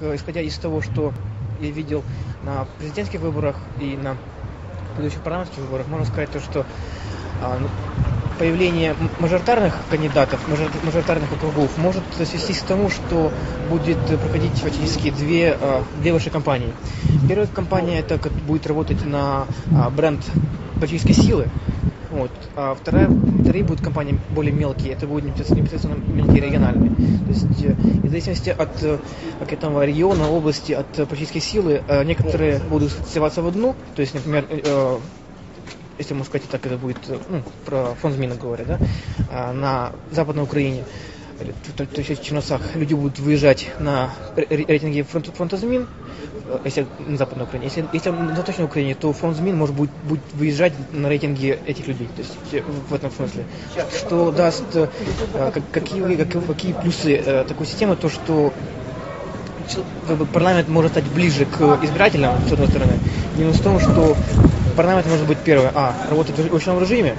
Исходя из того, что я видел на президентских выборах и на предыдущих парламентских выборах, можно сказать то, что а, ну, появление мажоритарных кандидатов, мажоритарных округов может свестись к тому, что будет проходить фактически две, а, две ваши кампании. Первая кампания это будет работать на а, бренд политической силы, вот. А вторая, вторые будут компании более мелкие, это будут непосредственно мелкие региональные. То есть э, в зависимости от э, этого региона, области, от политической силы, э, некоторые будут сливаться в одну, то есть, например, если можно сказать так, это будет ну, про фонд Змина говоря, да, на Западной Украине то, то есть в Черносах люди будут выезжать на рейтинге фронт, фронта ЗМИН, э, если на Западной Украине. Если, если на Восточной Украине, то фронт ЗМИН может будет, будет выезжать на рейтинге этих людей. То есть э, в этом смысле. Что даст, э, какие, какие, какие плюсы такой системы, то что парламент может стать ближе к избирателям, с одной стороны. Минус в том, что парламент может быть первое, а, работать в ручном режиме,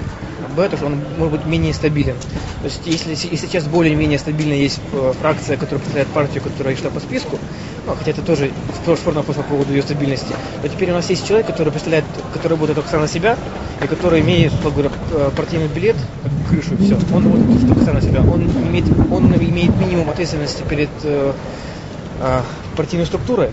Б, то, что он может быть менее стабилен. То есть если, если сейчас более-менее стабильно есть э, фракция, которая представляет партию, которая шла по списку, ну, хотя это тоже спорный вопрос по поводу ее стабильности, то теперь у нас есть человек, который представляет, который будет только сам на себя, и который имеет, как говоря, э, партийный билет, крышу, и все. Он будет только сам на себя. Он имеет, он имеет минимум ответственности перед э, э, партийной структурой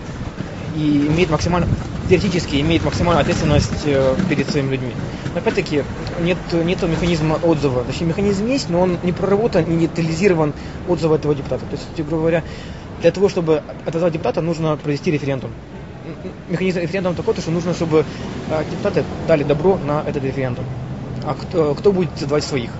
и имеет максимально теоретически имеет максимальную ответственность э, перед своими людьми. Но опять-таки нет, нет механизма отзыва. Точнее, механизм есть, но он не проработан и не детализирован отзыва этого депутата. То есть, грубо говоря, для того, чтобы отозвать депутата, нужно провести референдум. Механизм референдума такой, что нужно, чтобы э, депутаты дали добро на этот референдум. А кто, кто будет задавать своих?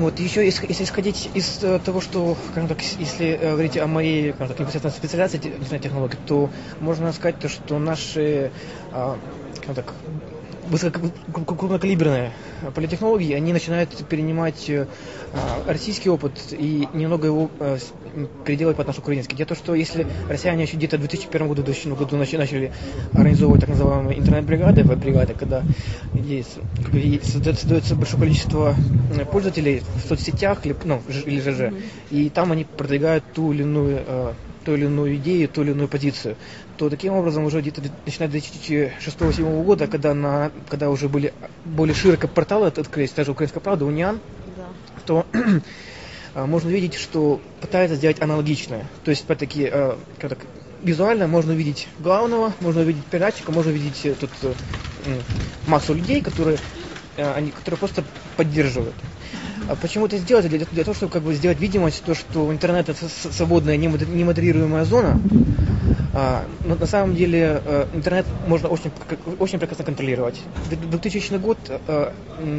Вот, еще если исходить из э, того, что, скажем так, если э, говорить о моей, скажем так, непосредственно специализации интернет-технологий, то можно сказать то, что наши, а, скажем так, высококрупнокалиберные политехнологии, они начинают перенимать э, российский опыт и немного его э, переделать под наш украинский. Дело в том, что если россияне еще где-то в 2001 году, 2000 году начали организовывать так называемые интернет-бригады, веб-бригады, когда есть, создается большое количество э, пользователей в соцсетях ну, или ЖЖ, и там они продвигают ту или иную ту или иную идею, ту или иную позицию, то таким образом уже где-то начиная с 2006-2007 года, когда, на, когда уже были более широко порталы открылись, даже «Украинская правда», «Униан», да. то а, можно видеть, что пытаются сделать аналогичное. То есть, опять-таки, э, как так, визуально можно увидеть главного, можно увидеть передатчика, можно увидеть э, тут э, массу людей, которые, они, которые просто поддерживают. А почему это сделать? Для, для того, чтобы как бы сделать видимость, то, что интернет это свободная, немодерируемая зона, а, но на самом деле э, интернет можно очень, очень прекрасно контролировать. В 2000 год э,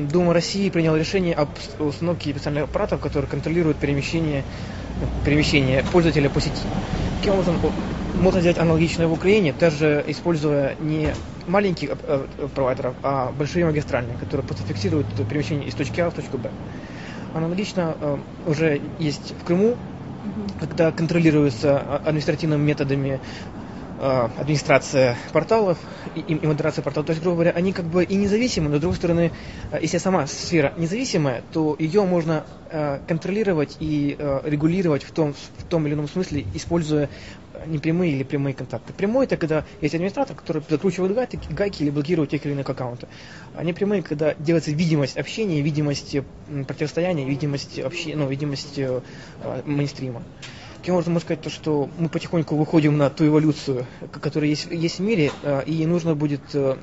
Дума России приняла решение об установке специальных аппаратов, которые контролируют перемещение, перемещение пользователя по сети. Таким образом, можно сделать аналогичное в Украине, даже используя не маленьких э, провайдеров, а большие магистральные, которые просто фиксируют перемещение из точки А в точку Б. Аналогично э, уже есть в Крыму, когда контролируется административными методами э, администрация порталов и, и модерация порталов. То есть, грубо говоря, они как бы и независимы, но с другой стороны, э, если сама сфера независимая, то ее можно контролировать и регулировать в том, в том или ином смысле, используя непрямые или прямые контакты. Прямой это когда есть администратор, который закручивает гайки, гайки или блокирует тех или иных аккаунты. А непрямые, когда делается видимость общения, видимость противостояния, видимость, общения, ну, видимость э, мейнстрима. Таким образом, можно сказать, то, что мы потихоньку выходим на ту эволюцию, которая есть, есть в мире, э, и нужно будет, э,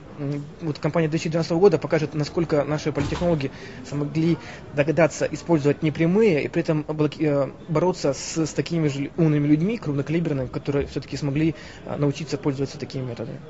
вот компания 2012 года покажет, насколько наши политехнологи смогли догадаться использовать непрямые и при этом э, бороться с, с такими же умными людьми, крупнокалиберными, которые все-таки смогли научиться пользоваться такими методами.